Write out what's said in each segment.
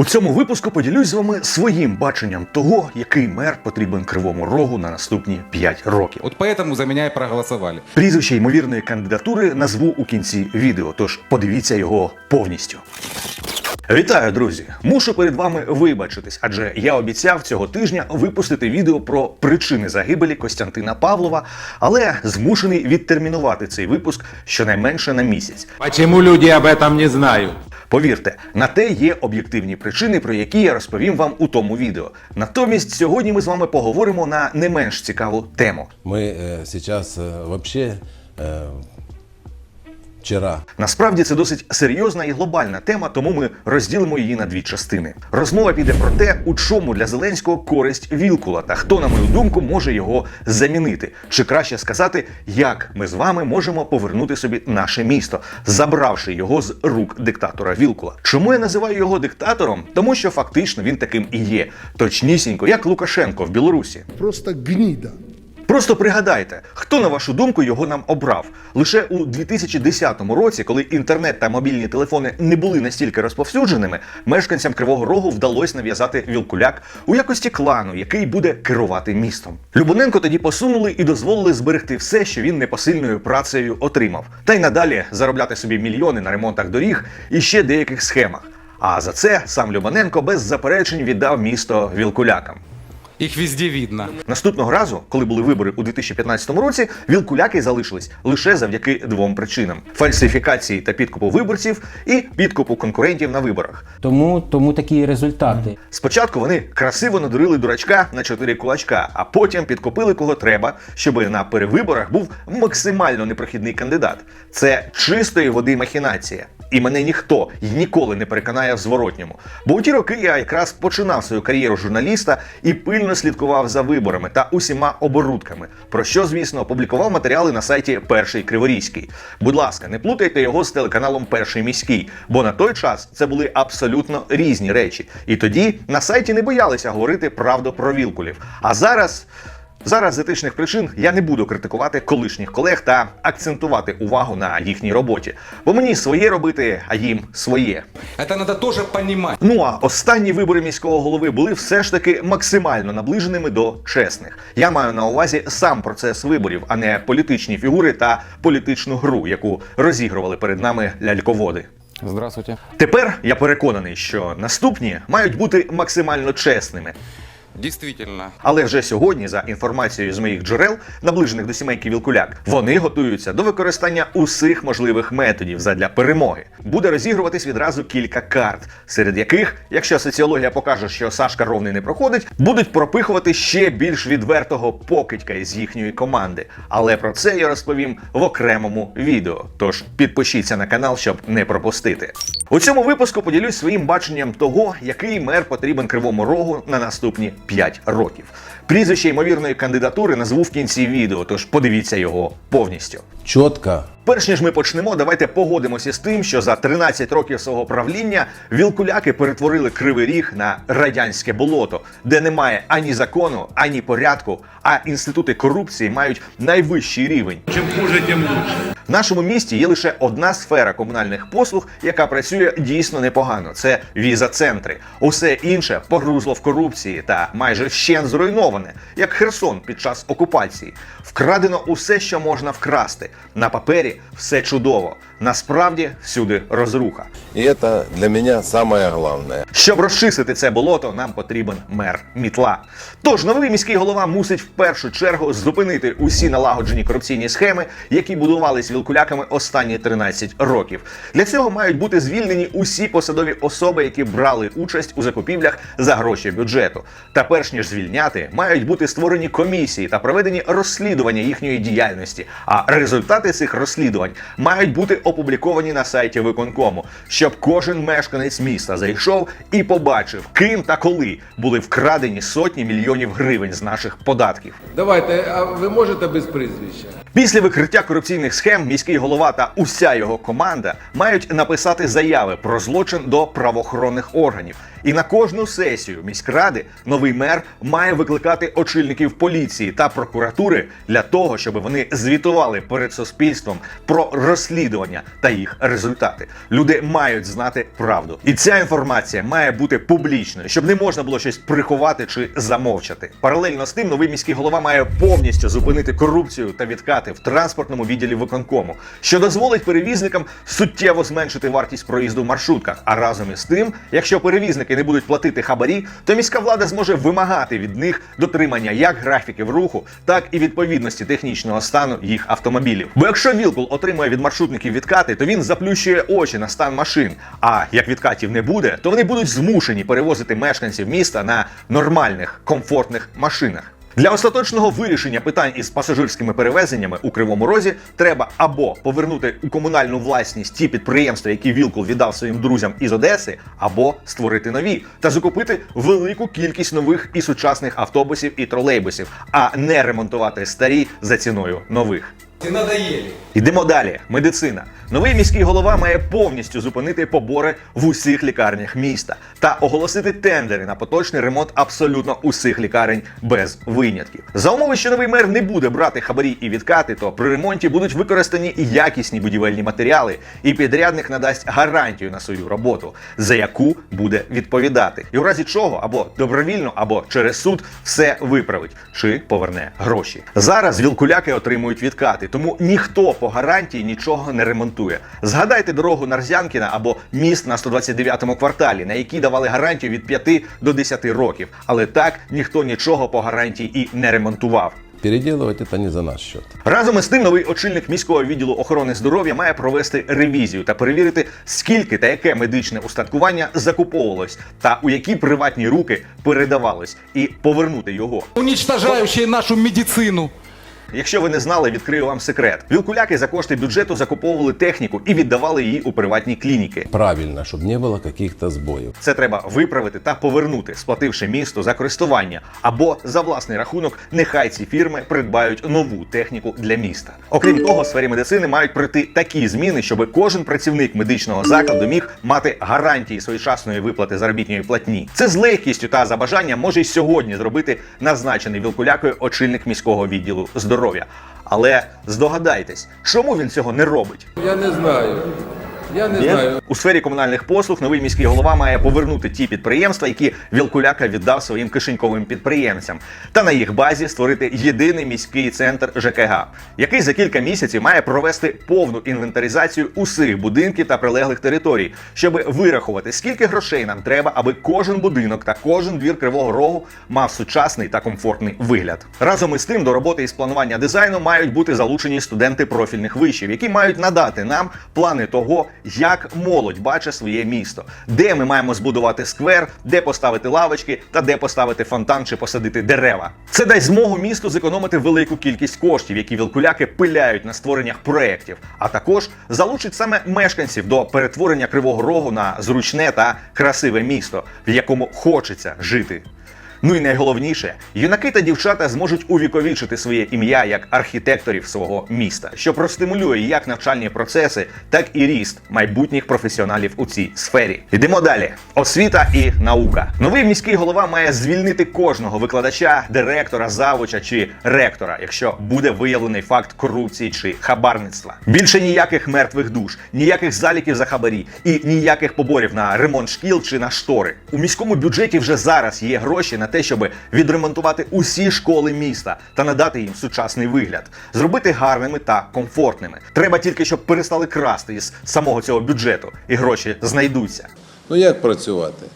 У цьому випуску поділюсь з вами своїм баченням того, який мер потрібен кривому рогу на наступні 5 років. От поэтому за меня и проголосовали. Прізвище ймовірної кандидатури назву у кінці відео, тож подивіться його повністю. Вітаю, друзі! Мушу перед вами вибачитись, адже я обіцяв цього тижня випустити відео про причини загибелі Костянтина Павлова, але змушений відтермінувати цей випуск щонайменше на місяць. Почему люди об этом не знают? Повірте, на те є об'єктивні причини, про які я розповім вам у тому відео. Натомість сьогодні ми з вами поговоримо на не менш цікаву тему. Мы э, сейчас вчера Насправді це досить серйозна і глобальна тема, тому ми розділимо її на дві частини. Розмова піде про те, у чому для Зеленського користь Вілкула та хто, на мою думку, може його замінити. Чи краще сказати, як ми з вами можемо повернути собі наше місто, забравши його з рук диктатора Вілкула. Чому я називаю його диктатором? Тому що фактично він таким і є, точнісінько, як Лукашенко в Білорусі. просто гнида. Просто пригадайте, хто на вашу думку його нам обрав. Лише у 2010 році, коли інтернет та мобільні телефони не були настільки розповсюдженими, мешканцям Кривого Рогу вдалося нав'язати вілкуляк у якості клану, який буде керувати містом. Любоненко тоді посунули і дозволили зберегти все, що він непосильною працею отримав, та й надалі заробляти собі мільйони на ремонтах доріг і ще деяких схемах. А за це сам Любоненко без заперечень віддав місто вілкулякам. Их везде видно. Наступного разу, коли були вибори у 2015 році, вілкуляки залишились лише завдяки двом причинам: фальсифікації та підкупу виборців і підкупу конкурентів на виборах. Тому, тому такі результати. Спочатку вони красиво надурили дурачка на чотири кулачка, а потім підкупили кого треба, щоб на перевиборах був максимально непрохідний кандидат. Це чистої води махінація. І мене ніхто й ніколи не переконає в зворотньому. Бо у ті роки я якраз починав свою кар'єру журналіста і пильно слідкував за виборами та усіма оборудками, про що, звісно, опублікував матеріали на сайті Перший Криворізький. Будь ласка, не плутайте його з телеканалом Перший міський, бо на той час це були абсолютно різні речі. І тоді на сайті не боялися говорити правду про вілкулів. А зараз. Зараз з етичних причин я не буду критикувати колишніх колег та акцентувати увагу на їхній роботі, бо мені своє робити, а їм своє. Это надо тоже понимать. Ну а останні вибори міського голови були все ж таки максимально наближеними до чесних. Я маю на увазі сам процес виборів, а не політичні фігури та політичну гру, яку розігрували перед нами ляльководи. Здравствуйте. Тепер я переконаний, що наступні мають бути максимально чесними. Действительно. Але вже сьогодні, за інформацією з моїх джерел, наближених до сімейки Вілкуляк, вони готуються до використання усіх можливих методів задля перемоги. Буде розігруватись відразу кілька карт, серед яких, якщо соціологія покаже, що Сашка Ровний не проходить, будуть пропихувати ще більш відвертого покидька із їхньої команди. Але про це я розповім в окремому відео. Тож підпишіться на канал, щоб не пропустити. У цьому випуску поділюсь своїм баченням того, який мер потрібен кривому рогу на наступні 5 років. Прізвище ймовірної кандидатури назву в кінці відео, тож подивіться його повністю. четко Перш ніж ми почнемо, давайте погодимося з тим, що за 13 років свого правління вілкуляки перетворили кривий ріг на радянське болото, де немає ані закону, ані порядку, а інститути корупції мають найвищий рівень. Чим хуже, тим лучше. В нашому місті є лише одна сфера комунальних послуг, яка працює дійсно непогано. Це віза-центри. Усе інше погрузло в корупції та майже вщен зруйноване, як Херсон під час окупації. Вкрадено усе, що можна вкрасти. На папері все чудово. Насправді всюди розруха. И это для меня самое главное. Щоб розчистити це болото, нам потрібен мер мітла. Тож новий міський голова мусить в першу чергу зупинити усі налагоджені корупційні схеми, які будувались вілкуляками останні 13 років. Для цього мають бути звільнені усі посадові особи, які брали участь у закупівлях за гроші бюджету. Та перш ніж звільняти, мають бути створені комісії та проведені розслідування їхньої діяльності. А результати цих розслідувань мають бути опубліковані на сайті виконкому, щоб кожен мешканець міста зайшов і побачив, ким та коли були вкрадені сотні мільйонів гривень з наших податків. Давайте, а ви можете без прізвища? Після викриття корупційних схем міський голова та уся його команда мають написати заяви про злочин до правоохоронних органів. І на кожну сесію міськради новий мер має викликати очільників поліції та прокуратури для того, щоб вони звітували перед суспільством про розслідування та їх результати. Люди мають знати правду, і ця інформація має бути публічною, щоб не можна було щось приховати чи замовчати. Паралельно з тим, новий міський голова має повністю зупинити корупцію та відкати в транспортному відділі виконкому, що дозволить перевізникам суттєво зменшити вартість проїзду в маршрутках. А разом із тим, якщо перевізники не будуть платити хабарі, то міська влада зможе вимагати від них дотримання як графіків руху, так і відповідності технічного стану їх автомобілів. Бо якщо Вілкул отримує від маршрутників відкати, то він заплющує очі на стан машин. А як відкатів не буде, то вони будуть змушені перевозити мешканців міста на нормальних комфортних машинах. Для остаточного вирішення питань із пасажирськими перевезеннями у Кривому Розі треба або повернути у комунальну власність ті підприємства, які Вілкул віддав своїм друзям із Одеси, або створити нові та закупити велику кількість нових і сучасних автобусів і тролейбусів, а не ремонтувати старі за ціною нових. Ти надоели. Йдемо далі. Медицина. Новий міський голова має повністю зупинити побори в усіх лікарнях міста та оголосити тендери на поточний ремонт абсолютно усіх лікарень без винятків. За умови, що новий мер не буде брати хабарі і відкати, то при ремонті будуть використані якісні будівельні матеріали, і підрядник надасть гарантію на свою роботу, за яку буде відповідати. І у разі чого або добровільно, або через суд все виправить чи поверне гроші. Зараз вілкуляки отримують відкати, тому ніхто по гарантії нічого не ремонтує. Згадайте дорогу Нарзянкіна або міст на 129-му кварталі, на які давали гарантію від 5 до 10 років. Але так ніхто нічого по гарантії і не ремонтував. Переделывать это не за наш счет. Разом із тим, новий очільник міського відділу охорони здоров'я має провести ревізію та перевірити, скільки та яке медичне устаткування закуповувалось, та у які приватні руки передавалось, і повернути його. Уничтожающие нашу медицину. Якщо ви не знали, відкрию вам секрет. Вілкуляки за кошти бюджету закуповували техніку і віддавали її у приватні клініки. Правильно, чтобы не было каких-то сбоев. Це треба виправити та повернути, сплативши місту за користування або за власний рахунок. Нехай ці фірми придбають нову техніку для міста. Окрім того, в сфері медицини мають прийти такі зміни, щоб кожен працівник медичного закладу міг мати гарантії своєчасної виплати заробітної платні. Це з легкістю та за бажанням може й сьогодні зробити назначений вілкулякою очільник міського відділу здоров'я. Але здогадайтесь, чому він цього не робить? Я не знаю. Я не Ні? знаю. У сфері комунальних послуг новий міський голова має повернути ті підприємства, які Вілкуляка віддав своїм кишеньковим підприємцям, та на їх базі створити єдиний міський центр ЖКГ, який за кілька місяців має провести повну інвентаризацію усіх будинків та прилеглих територій, щоб вирахувати, скільки грошей нам треба, аби кожен будинок та кожен двір кривого рогу мав сучасний та комфортний вигляд. Разом із тим до роботи із планування дизайну мають бути залучені студенти профільних вишів, які мають надати нам плани того, як молодь бачить своє місто, де ми маємо збудувати сквер, де поставити лавочки та де поставити фонтан чи посадити дерева. Це дасть змогу місту зекономити велику кількість коштів, які вілкуляки пиляють на створеннях проєктів, а також залучить саме мешканців до перетворення кривого рогу на зручне та красиве місто, в якому хочеться жити. Ну і найголовніше, юнаки та дівчата зможуть увіковічити своє ім'я як архітекторів свого міста, що простимулює як навчальні процеси, так і ріст майбутніх професіоналів у цій сфері. Йдемо далі. Освіта і наука. Новий міський голова має звільнити кожного викладача, директора, завуча чи ректора, якщо буде виявлений факт корупції чи хабарництва. Більше ніяких мертвих душ, ніяких заліків за хабарі і ніяких поборів на ремонт шкіл чи на штори. У міському бюджеті вже зараз є гроші на те, щоб відремонтувати усі школи міста та надати їм сучасний вигляд, зробити гарними та комфортними. Треба тільки, щоб перестали красти із самого цього бюджету, і гроші знайдуться. Ну як працювати?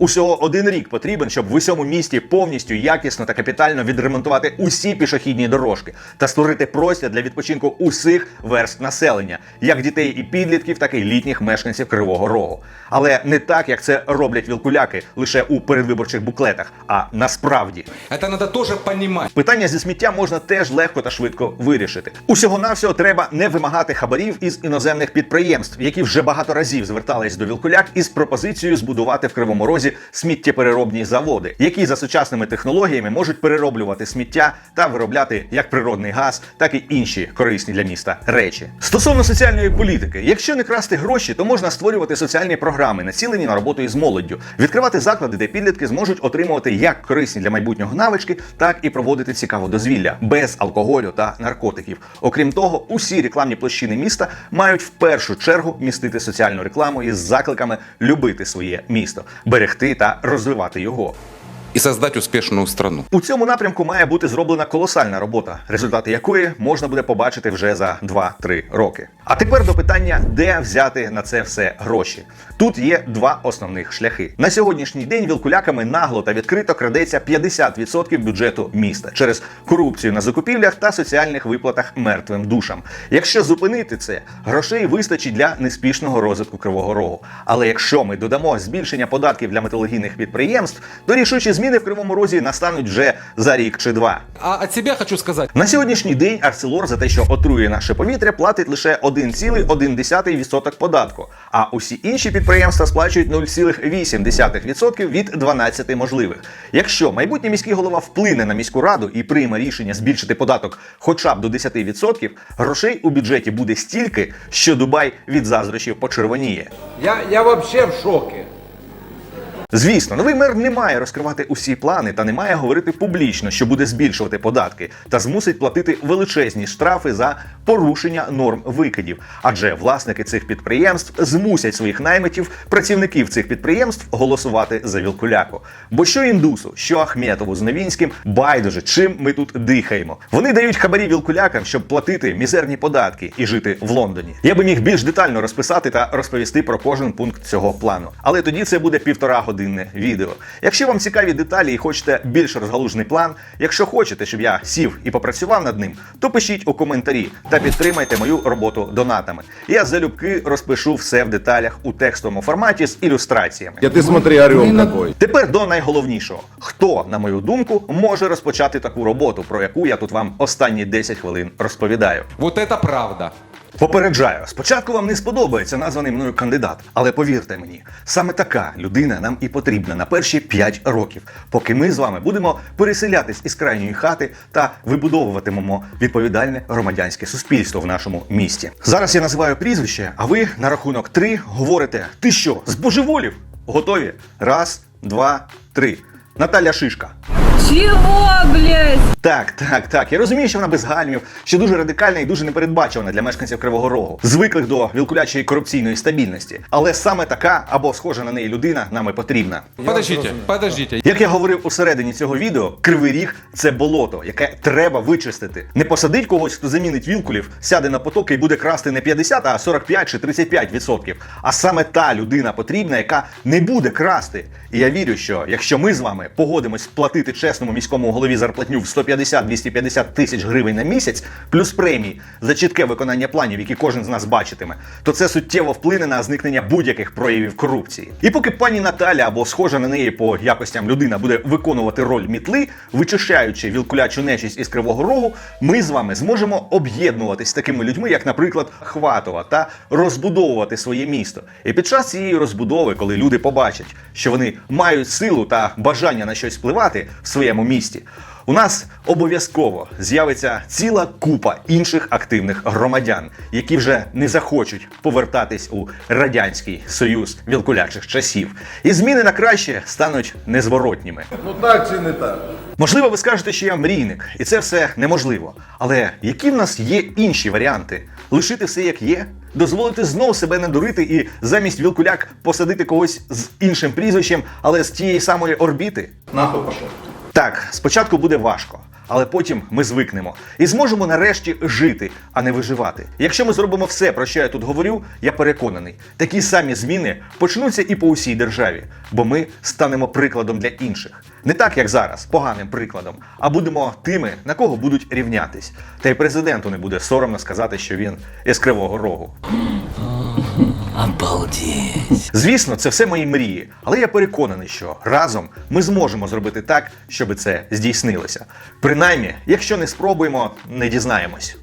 Усього один рік потрібен, щоб в усьому місті повністю якісно та капітально відремонтувати усі пішохідні дорожки та створити простір для відпочинку усіх верст населення, як дітей і підлітків, так і літніх мешканців Кривого Рогу. Але не так, як це роблять вілкуляки лише у передвиборчих буклетах, а насправді. Это надо тоже понимать. Питання зі сміття можна теж легко та швидко вирішити. Усього навсього треба не вимагати хабарів із іноземних підприємств, які вже багато разів звертались до Вілкуляк із пропозицією збудувати в Кривому Розі дорозі сміттєпереробні заводи, які за сучасними технологіями можуть перероблювати сміття та виробляти як природний газ, так і інші корисні для міста речі. Стосовно соціальної політики, якщо не красти гроші, то можна створювати соціальні програми, націлені на роботу із молоддю, відкривати заклади, де підлітки зможуть отримувати як корисні для майбутнього навички, так і проводити цікаве дозвілля без алкоголю та наркотиків. Окрім того, усі рекламні площини міста мають в першу чергу містити соціальну рекламу із закликами любити своє місто, берегти та розвивати його. И создать успешную страну. У цьому напрямку має бути зроблена колосальна робота, результати якої можна буде побачити вже за 2-3 роки. А тепер до питання, де взяти на це все гроші. Тут є два основних шляхи. На сьогоднішній день вілкуляками нагло та відкрито крадеться 50% бюджету міста через корупцію на закупівлях та соціальних виплатах мертвим душам. Якщо зупинити це, грошей вистачить для неспішного розвитку Кривого Рогу. Але якщо ми додамо збільшення податків для металургійних підприємств, то рішучі зміни в Кривому Розі настануть вже за рік чи два. А от себя хочу сказать. На сьогоднішній день Арселор за те, що отрує наше повітря, платить лише 1,1% податку, а усі інші підприємства сплачують 0,8% від 12 можливих. Якщо майбутній міський голова вплине на міську раду і прийме рішення збільшити податок хоча б до 10%, грошей у бюджеті буде стільки, що Дубай від заздрощів почервоніє. Я, я вообще в шоке. Звісно, новий мер не має розкривати усі плани та не має говорити публічно, що буде збільшувати податки та змусить платити величезні штрафи за порушення норм викидів. Адже власники цих підприємств змусять своїх наймитів, працівників цих підприємств, голосувати за Вілкуляку. Бо що індусу, що Ахметову з Новінським, байдуже, чим ми тут дихаємо. Вони дають хабарі Вілкулякам, щоб платити мізерні податки і жити в Лондоні. Я би міг більш детально розписати та розповісти про кожен пункт цього плану. Але тоді це буде півтора годинне відео. Якщо вам цікаві деталі і хочете більш розгалужений план, якщо хочете, щоб я сів і попрацював над ним, то пишіть у коментарі та підтримайте мою роботу донатами. Я залюбки розпишу все в деталях у текстовому форматі з ілюстраціями. Я ты смотри, орел какой. Тепер до найголовнішого: хто, на мою думку, може розпочати таку роботу, про яку я тут вам останні 10 хвилин розповідаю. Вот это правда. Попереджаю, спочатку вам не сподобається названий мною кандидат, але повірте мені, саме така людина нам і потрібна на перші 5 років, поки ми з вами будемо переселятись із крайньої хати та вибудовуватимемо відповідальне громадянське суспільство в нашому місті. Зараз я називаю прізвище, а ви на рахунок 3 говорите: ти що, збожеволів? Готові? Раз, два, три. Наталя Шишка. Чего, блядь? Так, так, так. Я розумію, що вона без гальмів, що дуже радикальна і дуже непередбачувана для мешканців Кривого Рогу, звиклих до вілкулячої корупційної стабільності. Але саме така або схожа на неї людина нам і потрібна. Подождите, подождите. Як я говорив у середині цього відео, кривий ріг це болото, яке треба вичистити. Не посадить когось, хто замінить вілкулів, сяде на потоки і буде красти не 50, а 45 чи 35 відсотків. А саме та людина потрібна, яка не буде красти. І я вірю, що якщо ми з вами погодимось платити чесному міському голові зарплатню в 150-250 тисяч гривень на місяць, плюс премії за чітке виконання планів, які кожен з нас бачитиме, то це суттєво вплине на зникнення будь-яких проявів корупції. І поки пані Наталя або схожа на неї по якостям людина буде виконувати роль мітли, вичищаючи вілкулячу нечість із кривого рогу, ми з вами зможемо об'єднуватись з такими людьми, як, наприклад, Хватова, та розбудовувати своє місто. І під час цієї розбудови, коли люди побачать, що вони мають силу та бажання на щось впливати в своєму місті. У нас обов'язково з'явиться ціла купа інших активних громадян, які вже не захочуть повертатись у радянський союз вілкулячих часів, і зміни на краще стануть незворотніми. Ну так чи не так? Можливо, ви скажете, що я мрійник, і це все неможливо. Але які в нас є інші варіанти? Лишити все як є, дозволити знову себе надурити і замість вілкуляк посадити когось з іншим прізвищем, але з тієї самої орбіти? Нахуй пошел. Так, спочатку буде важко, але потім ми звикнемо і зможемо нарешті жити, а не виживати. Якщо ми зробимо все, про що я тут говорю, я переконаний, такі самі зміни почнуться і по усій державі, бо ми станемо прикладом для інших. Не так, як зараз, поганим прикладом, а будемо тими, на кого будуть рівнятись. Та й президенту не буде соромно сказати, що він із кривого рогу. Звісно, це все мої мрії, але я переконаний, що разом ми зможемо зробити так, щоб це здійснилося. Принаймні, якщо не спробуємо, не дізнаємось.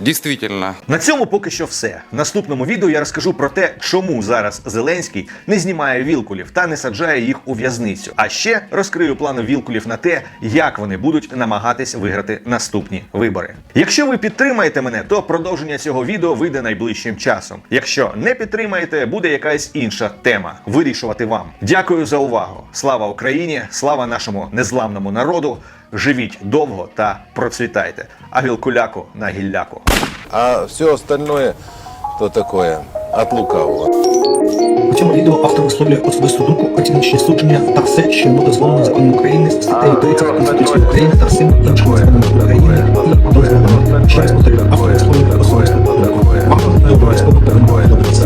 Действительно, На цьому поки що все. В наступному відео я розкажу про те, чому зараз Зеленський не знімає вілкулів та не саджає їх у в'язницю. А ще розкрию плани вілкулів на те, як вони будуть намагатись виграти наступні вибори. Якщо ви підтримаєте мене, то продовження цього відео вийде найближчим часом. Якщо не підтримаєте, буде якась інша тема. Вирішувати вам. Дякую за увагу. Слава Україні! Слава нашому незламному народу! живіть довго та процвітайте. А гілкуляку на гілляку. А все остальное то такое от лукавого. У цьому відео автор висловлює особисту думку, оціночні судження та все, що йому дозволено законом України з статтею 30 Конституції України та всім іншим законом України і дозволено. Ще раз повторюю, автор висловлює особисту думку. Автор обов'язково перемоги до.